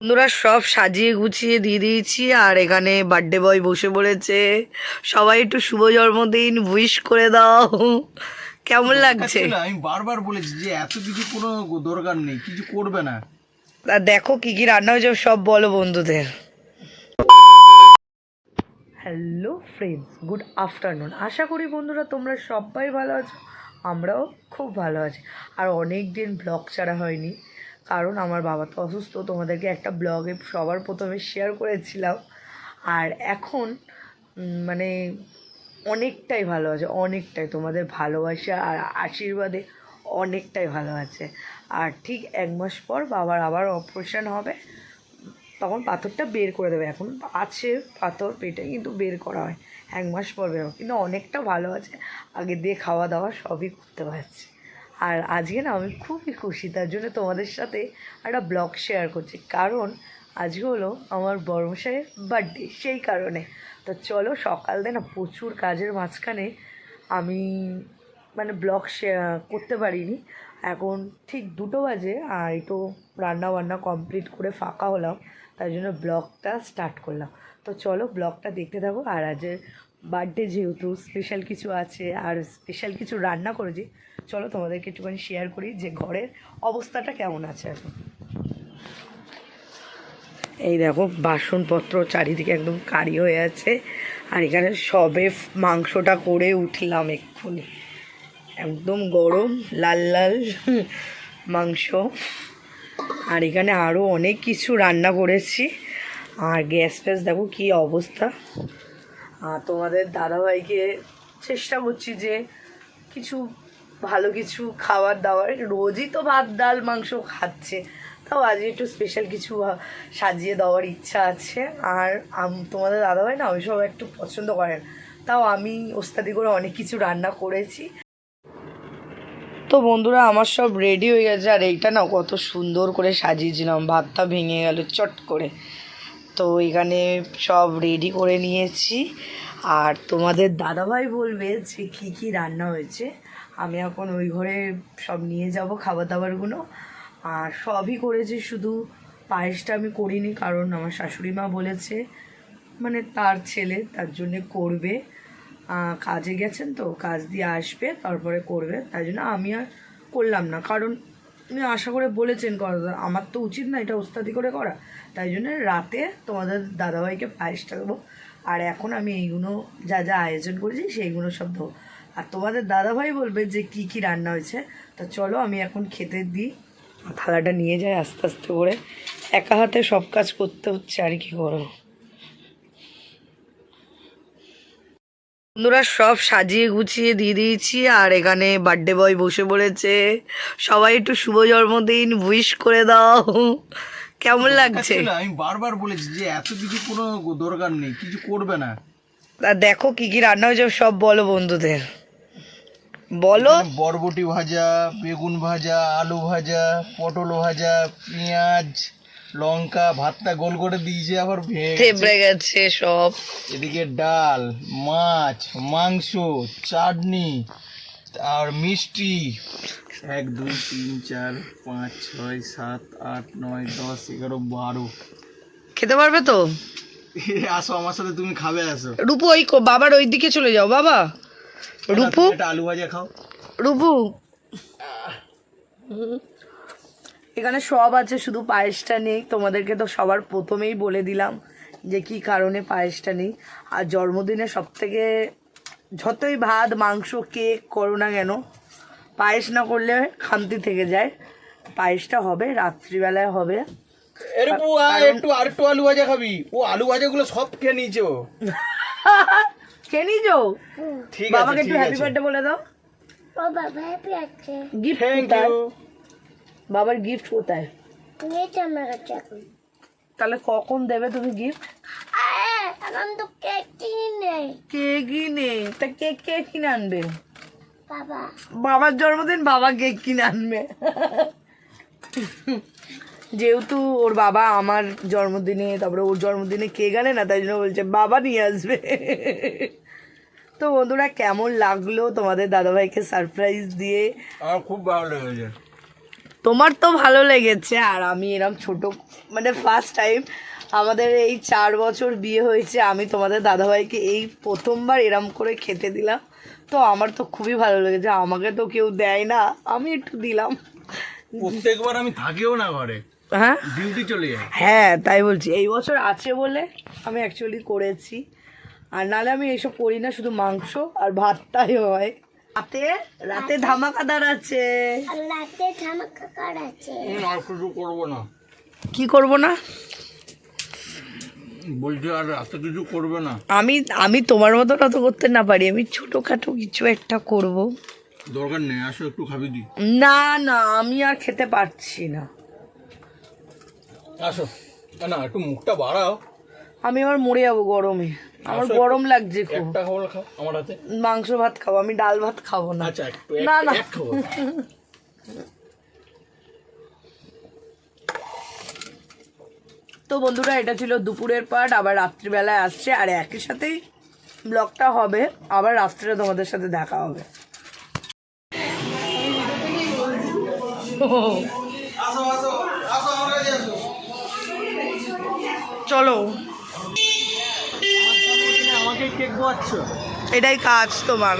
বন্ধুরা সব সাজিয়ে গুছিয়ে দিয়ে দিয়েছি আর এখানে বার্থডে বয় বসে পড়েছে। সবাই একটু শুভ জন্মদিন উইশ করে দাও। কেমন লাগছে? আমি বারবার বলেছি যে এত কিছু কোনো দরকার নেই কিছু করবে না। আর দেখো কি কি রান্না হয়েছে সব বলো বন্ধুদের। হ্যালো ফ্রেন্ডস গুড আফটারনুন আশা করি বন্ধুরা তোমরা সবাই ভালো আছো আমরাও খুব ভালো আছি। আর অনেক দিন ব্লগ ছাড়া হয়নি। কারণ আমার বাবা তো অসুস্থ, তোমাদেরকে একটা ব্লগে সবার প্রথমে শেয়ার করেছিলাম। আর এখন মানে অনেকটাই ভালো আছে, অনেকটাই তোমাদের ভালোবাসা আর আশীর্বাদে অনেকটাই ভালো আছে। আর ঠিক এক মাস পর বাবার আবার অপারেশন হবে, তখন পাথরটা বের করে দেবে। এখন আছে পাথর পেটে, কিন্তু বের করা হয়। এক মাস পর বের কিন্তু অনেকটা ভালো আছে। আগে দিয়ে খাওয়া দাওয়া সবই করতে পারছে। আর আজকে না আমি খুবই খুশি, তার জন্য তোমাদের সাথে একটা ব্লগ শেয়ার করছি। কারণ আজকে হলো আমার বড়মশাইয়ের বার্থডে সেই কারণে। তো চলো সকাল দিয়ে না প্রচুর কাজের মাঝখানে আমি মানে ব্লগ করতে পারিনি। এখন ঠিক দুটো বাজে, আর একটু রান্না বান্না কমপ্লিট করে ফাঁকা হলাম তাই জন্য ব্লগটা স্টার্ট করলাম। তো চলো ব্লগটা দেখতে থাকো, আর আজ বার্থডে যেহেতু স্পেশাল কিছু আছে আর স্পেশাল কিছু রান্না করেছি, চলো তোমাদেরকে একটুখানি শেয়ার করি যে ঘরের অবস্থাটা কেমন আছে এখন। এই দেখো, বাসনপত্র চারিদিকে একদম কারি হয়ে আছে, আর এখানে সবে মাংসটা করে উঠলাম এক্ষুনি। একদম গরম, লাল লাল মাংস। আর এখানে আরও অনেক কিছু রান্না করেছি। আর গ্যাস ফ্যাস দেখো কী অবস্থা। তোমাদের দাদাভাইকে চেষ্টা করছি যে কিছু ভালো কিছু খাবার দাবার। রোজই তো ভাত, ডাল, মাংস খাচ্ছে। তাও আজ একটু স্পেশাল কিছু সাজিয়ে দেওয়ার ইচ্ছা আছে। আর তোমাদের দাদাভাই না ওইসব একটু পছন্দ করেন। তাও আমি ওস্তাদি করে অনেক কিছু রান্না করেছি। তো বন্ধুরা, আমার সব রেডি হয়ে গেছে। আর এইটা না কত সুন্দর করে সাজিয়েছিলাম। ভাতটা ভেঙে গেল, চট করে। তো এখানে সব রেডি করে নিয়েছি। আর তোমাদের দাদাভাই বলবে যে কী কী রান্না হয়েছে। আমি এখন ওই ঘরে সব নিয়ে যাব খাবার দাবারগুলো আর সবই করেছি, শুধু পায়েসটা আমি করিনি, কারণ আমার শাশুড়ি মা বলেছে মানে তার ছেলে তার জন্যে করবে। কাজে গেছেন তো, কাজ দিয়ে আসবে, তারপরে করবে। তাই জন্য আমি আর করলাম না, কারণ উনি আশা করে বলেছেন করা আমার তো উচিত না এটা ওস্তাদি করে করা। তাই জন্য রাতে তোমাদের দাদাভাইকে পায়েসটা দেবো। আর এখন আমি এইগুলো যা যা আয়োজন করেছি সেইগুলো সব দেবো। আর তোমাদের দাদাভাই বলবে যে কি কি রান্না হয়েছে। তা চলো আমি এখন খেতে দিই। থালাটা নিয়ে যাই আস্তে আস্তে করে। একা হাতে সব কাজ করতে হচ্ছে, আর কি করব? বন্ধুরা সব সাজিয়ে গুছিয়ে দিয়ে দিয়েছি আর এখানে বার্থডে বয় বসে পড়েছে। সবাই একটু শুভ জন্মদিন উইশ করে দাও। কেমন লাগছে? আমি বারবার বলেছি যে এত কিছু কোনো দরকার নেই কিছু করবে না। আর দেখো কি কি রান্না হয়েছে সব বলো বন্ধুদের। বলো। বরবটি ভাজা বেগুন ভাজা আলু ভাজা পটল ভাজা পেঁয়াজ লঙ্কা ভাতটা গোল করে দিয়েছে আবার ভেঙে গেছে। সব। এদিকে ডাল মাছ মাংস চাটনি আর মিষ্টি। এক দুই তিন চার পাঁচ ছয় সাত আট নয় দশ এগারো বারো। খেতে পারবে তো? আসো আমার সাথে তুমি খাবে আসো। রূপু ওই বাবার ওই দিকে চলে যাও বাবা। রূপু? আলু ভাজা খাও। রূপু? এখানে সব আছে শুধু পায়েসটা নেই। তোমাদেরকে তো সবার প্রথমেই বলে দিলাম যে কি কারণে পায়েসটা নেই। আর জন্মদিনে সব থেকে যতই ভাত মাংস কেক করো না কেন পায়েস না করলে খামতি থেকে যায়। পায়েসটা হবে রাত্রিবেলায় হবে। একটু আর একটু আলু ভাজা খাবি। ও আলু ভাজা গুলো সব খেয়ে নিয়েছে ও। খেয়ে নিয়েছো? বাবাকে একটু হ্যাপি বার্থডে বলে দাও। বাবা হ্যাপি আছে গিফট থ্যাংক ইউ বাবার গিফট কোথায়? নিয়েছে আমার কাছে এখন। তাহলে কখন দেবে তুমি গিফট এখন তো কেক কিনে কেকই নেই। তা কেক কে কিনে আনবে? বাবা। বাবার জন্মদিন বাবা কেক কিনে আনবে। যেহেতু ওর বাবা আমার জন্মদিনে তারপরে ওর জন্মদিনে কেক আনে না তাই জন্য বলছে বাবা নিয়ে আসবে। তো বন্ধুরা কেমন লাগল তোমাদের দাদাভাইকে সারপ্রাইজ দিয়ে? আমার খুব ভালো লেগেছে। তোমার তো ভালো লেগেছে আর আমি এরম ছোট মানে ফার্স্ট টাইম আমাদের এই চার বছর বিয়ে হয়েছে আমি তোমাদের দাদাভাইকে এই প্রথমবার এরম করে খেতে দিলাম। তো আমার তো খুবই ভালো লেগেছে আমাকে তো কেউ দেয় না আমি একটু দিলাম। প্রত্যেকবার আমি থাকিও না ঘরে। হ্যাঁ? ডিউটি চলে যায়। হ্যাঁ তাই বলছি এই বছর আছে বলে আমি অ্যাকচুয়ালি করেছি। আর নাহলে আমি এইসব করি না শুধু মাংস আর ভাতটাই হয়। রাতে? রাতে ধামাকাদার আছে। রাতে আছে। আর কিছু করব না। কি করব না? বলছি আর রাতে কিছু করবে না। আমি আমি তোমার মতো অত করতে না পারি। আমি ছোটোখাটো কিছু একটা করব। দরকার নেই আসো একটু খাবি দি। না না আমি আর খেতে পারছি না। আসো। না একটু মুখটা বাড়াও। আমি আবার মরে যাব গরমে। আমার গরম লাগছে খুব। একটা খাবার খাও আমার হাতে। মাংস ভাত খাব আমি ডাল ভাত খাব না। আচ্ছা একটু না, না। খাব তো বন্ধুরা এটা ছিল দুপুরের পার্ট আবার রাত্রিবেলায় আসছে আর একই সাথেই ব্লগটা হবে। আবার রাত্রে তোমাদের সাথে দেখা হবে। আসো আসো আসো আমার কাছে আসো চলো। কেক খাওয়াচ্ছ এটাই কাজ তোমার।